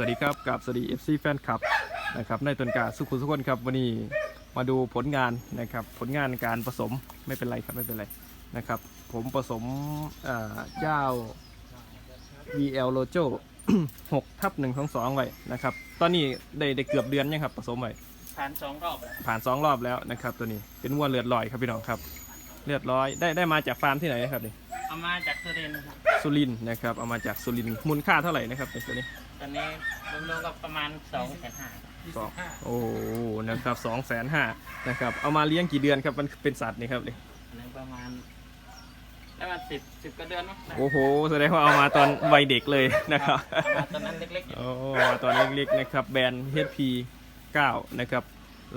วัสดีครับกับสวัสดี FC แฟนคลับนะครับในตนกาสุขุมทุกคนครับวันนี้มาดูผลงานนะครับผลงานการผสมไม่เป็นไรครับไม่เป็นไรนะครับผมผสมเอ่อเจ้า VL Lojo 6ทับ1 2 2ไว้นะครับตอนนี้ได้ได้เกือบเดือนยังครับผสมไว้ผ่านสองรอบแล้วผ่าน2รอบแล้วนะครับตัวนี้เป็นวัวเลือดลอยครับพี่น้องครับเลือดร้อยได้ได้มาจากฟาร์มที่ไหนนะครับนี่ เอามาจากสุรินทร์ครับสุรินทร์นะครับเอามาจากสุรินทร์มูลค่าเท่าไหร่นะครับในตัวนี้ตอนนี้รวมๆก็ประมาณสองแสนห้าสองโอ้โหนะครับสองแสนห้านะครับเอามาเลี้ยงกี่เดือนครับมันเป็นสัตว์นี่ครับนี่อันนี้ประมาณได้มาสิบสิบกว่าเดือนมั้งโอ้โหแสดงว่าเอามาตอนวัยเด็กเลยนะครับเอามาตอนนั้นเล็กๆอยู่โอ้มาตอนเล็กๆนะครับแบรนด์ HP 9นะครับ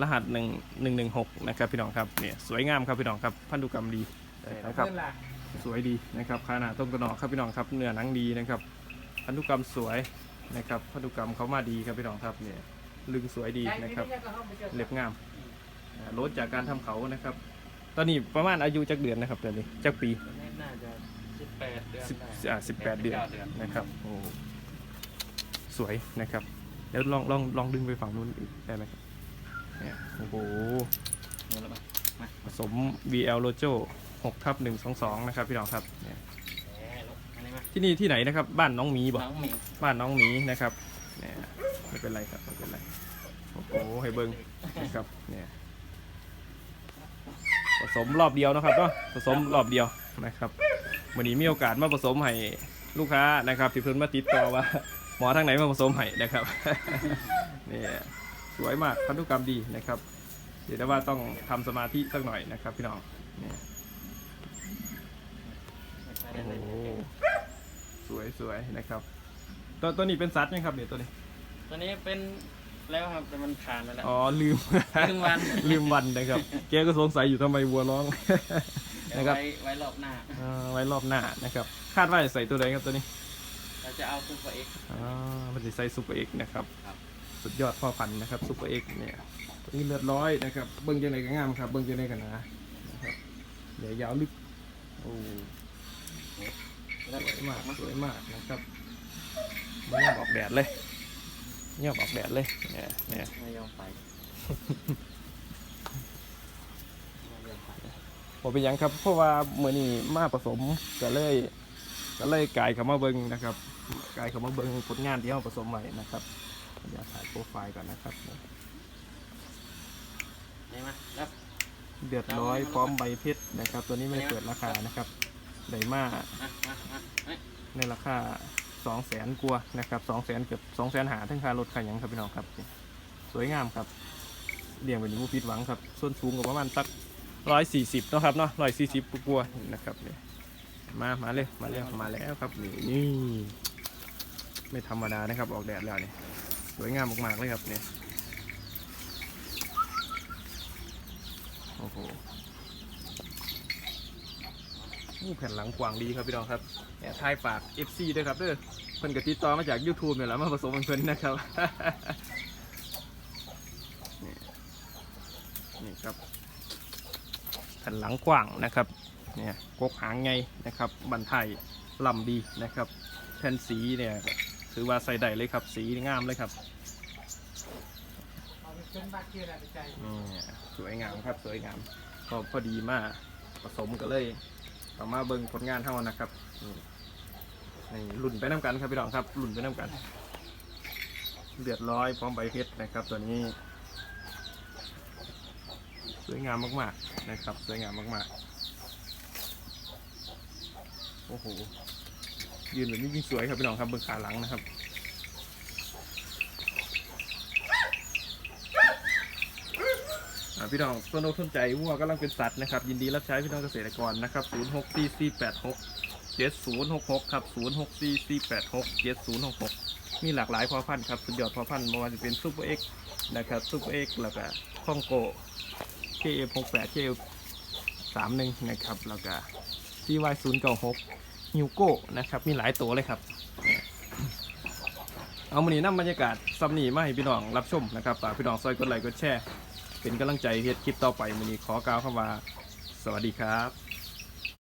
รหัส1 1 1 6นะครับพี่น้องครับเนี่ยสวยงามครับพี่น้องครับพันธุกรรมดีนะครับ สวยดีนะครับขนาดต้นกระหนอกครับพี่น้องครับเนื้อหนังดีนะครับพันธุกรรมสวยนะครับพันธุกรรมเขามาดีครับพี่น้องครับเนี่ยลึงสวยดีนะครับเล็บงามอ่าลดจากการทำเขานะครับ ตอนนี้ประมาณอายุจักเดือนนะครับตอนนี้จักปีตอนนี้น่าจะสิบแปดเดือนสิบได้อ่าสิบแปดเดือนเดือนนะครับโอ้สวยนะครับเดี๋ยวลองลองลองดึงไปฝั่งนู้นอีกได้ไหมครับเนี่ยโอ้โหเอาละมาผสม VL Lojo 6ทับ122 นะครับพี่น้องครับเนี่ยแหมลูกอันนี้มาที่นี่ที่ไหนนะครับ บ้านน้องหมีบอกน้องหมิงบ้านน้องหมีนะครับเนี่ยไม่เป็นไรครับไม่เป็นไรโอ้โหให้เบิ้งนะครับเนี่ยผสมรอบเดียวนะครับเนาะผสมรอบเดียวนะครับวันนี้มีโอกาสมาผสมให้ลูกค้านะครับที่เพิ่นมาติดต่อว่า หมอทางไหนมาผสมให้นะครับเนี่ยสวยมากพันธุกรรมดีนะครับ เดี๋ยวแต่ว่าต้องทำสมาธิสักหน่อยนะครับพี่น้องเนี่ย โอ้โหสวยสวยนะครับ ตัวตัวนี้เป็นสัตว์ไหมครับเนี่ยตัวนี้ ตัวนี้เป็นแล้วครับแต่มันผ่านไปแล้วอ๋อลืมลืมวัน ลืมวันนะครับแกก็สงสัยอยู่ทำไมวัวร้อง เดี๋ยวนะครับ ไว้ไว้รอบหน้าอ่าไว้รอบหน้านะครับ คาดว่าจะใส่ตัวใดครับตัวนี้เราจะเอาซูเปอร์เอ็กซ์ อ่ามันจะใส่ซูเปอร์เอ็กนะครับ ครับ สุดยอดพ่อพันธุ์นะครับซูเปอร์เอ็กเนี่ยตัวนี้เลือดร้อยนะครับ เบิ้งจังไหนก็งามครับ เบิ้งจังไหนกันนะนะครับเดี๋ยวยาวลึก โอ้ สวยมากสวยมากนะครับไม่ยอมออกแดดเลยไม่ยอมออกแดดเลยเนี่ยเนี่ยไม่ยอมไปไม่ยอมไปผมเป็นหยังครับเพราะว่าเมื่อนี้มาผสมก็เลยก็เลยกลายคำว่าเบิ้งนะครับกลายคำว่าเบิ้งผลงานที่เราผสมไว้นะครับอยากถ่ายโปรไฟล์ก่อนนะครับนี่มาแล้วเดือดร้อยพร้อมใบเพชรนะครับ ตัวนี้ไม่ได้เปิดราคานะครับ ไดมามามามาเอ้ยในราคา2 0 0แสนกว่านะครับ2 0 0แสนเกือบ2 0 0แสนหาทั้งค่ารถค่ายังครับพี่น้องครับ สวยงามครับเลี้ยงเป็นมูผิดหวังครับ ส่วนสูงก็ประมาณสักร้อยสี่สิบนะครับเนาะร้อยสี่สิบกว่านะครับเนี่ยมา มาเลย มาแล้วมาแล้วครับนี่นี่ไม่ธรรมดานะครับ ออกแดดแล้วเนี่ยสวยงามมากๆเลยครับเนี่ยโอ้โห แผ่นหลังกว้างดีครับพี่น้องครับเนี่ยทายฝาก FC ด้วยครับเด้อเพิ่นก็ติดต่อมาจาก YouTube เนี่ยแหละมาผสมกันเพิ่นนะครับนี่ครับแผ่นหลังกว้างนะครับเนี่ยกกหางไงนะครับบันไทยลำดีนะครับแผ่นสีเนี่ยถือว่าใส่ได้เลยครับสีงามเลยครับสวยงามครับสวยงามก็พอดีมากผสมกันเลย ต่อมาเบิ่งผลงานเท่านะครับนี่หลุ่นไปน้ำกันครับพี่น้องครับหลุ่นไปน้ำกัน เดือดร้อยพร้อมใบเพชรนะครับตัวนี้ สวยงามมากๆนะครับสวยงามมากๆโอ้โหยืนแบบนี้ยิ่งสวยครับพี่น้องครับเบื้องขาหลังนะครับ อ่า พี่น้องต้นอกต้นใจวัวกำลังเป็นสัตว์นะครับ ยินดีรับใช้พี่น้องเกษตรกรนะครับ0 6 4 4 8 6 7 0 6 6ครับ0 6 4 4 8 6 7 0 6 6 มีหลากหลายพ่อพันธุ์ครับสุดยอดพ่อพันธุ์ไม่ว่าจะเป็นซูเปอร์เอ็กนะครับซูเปอร์เอ็กแล้วก็คองโก KF 6 8 KF 3 1 นะครับแล้วก็ CY 0 9 6 ฮิวโก้นะครับมีหลายตัวเลยครับเอามานี้นำบรรยากาศซัมนี่มาให้พี่น้องรับชมนะครับฝากพี่น้องซอยกดไลค์กดแชร์ เป็นกำลังใจเฮ็ดคลิปต่อไปมื้อนี้ขอกล่าวคำว่า สวัสดีครับ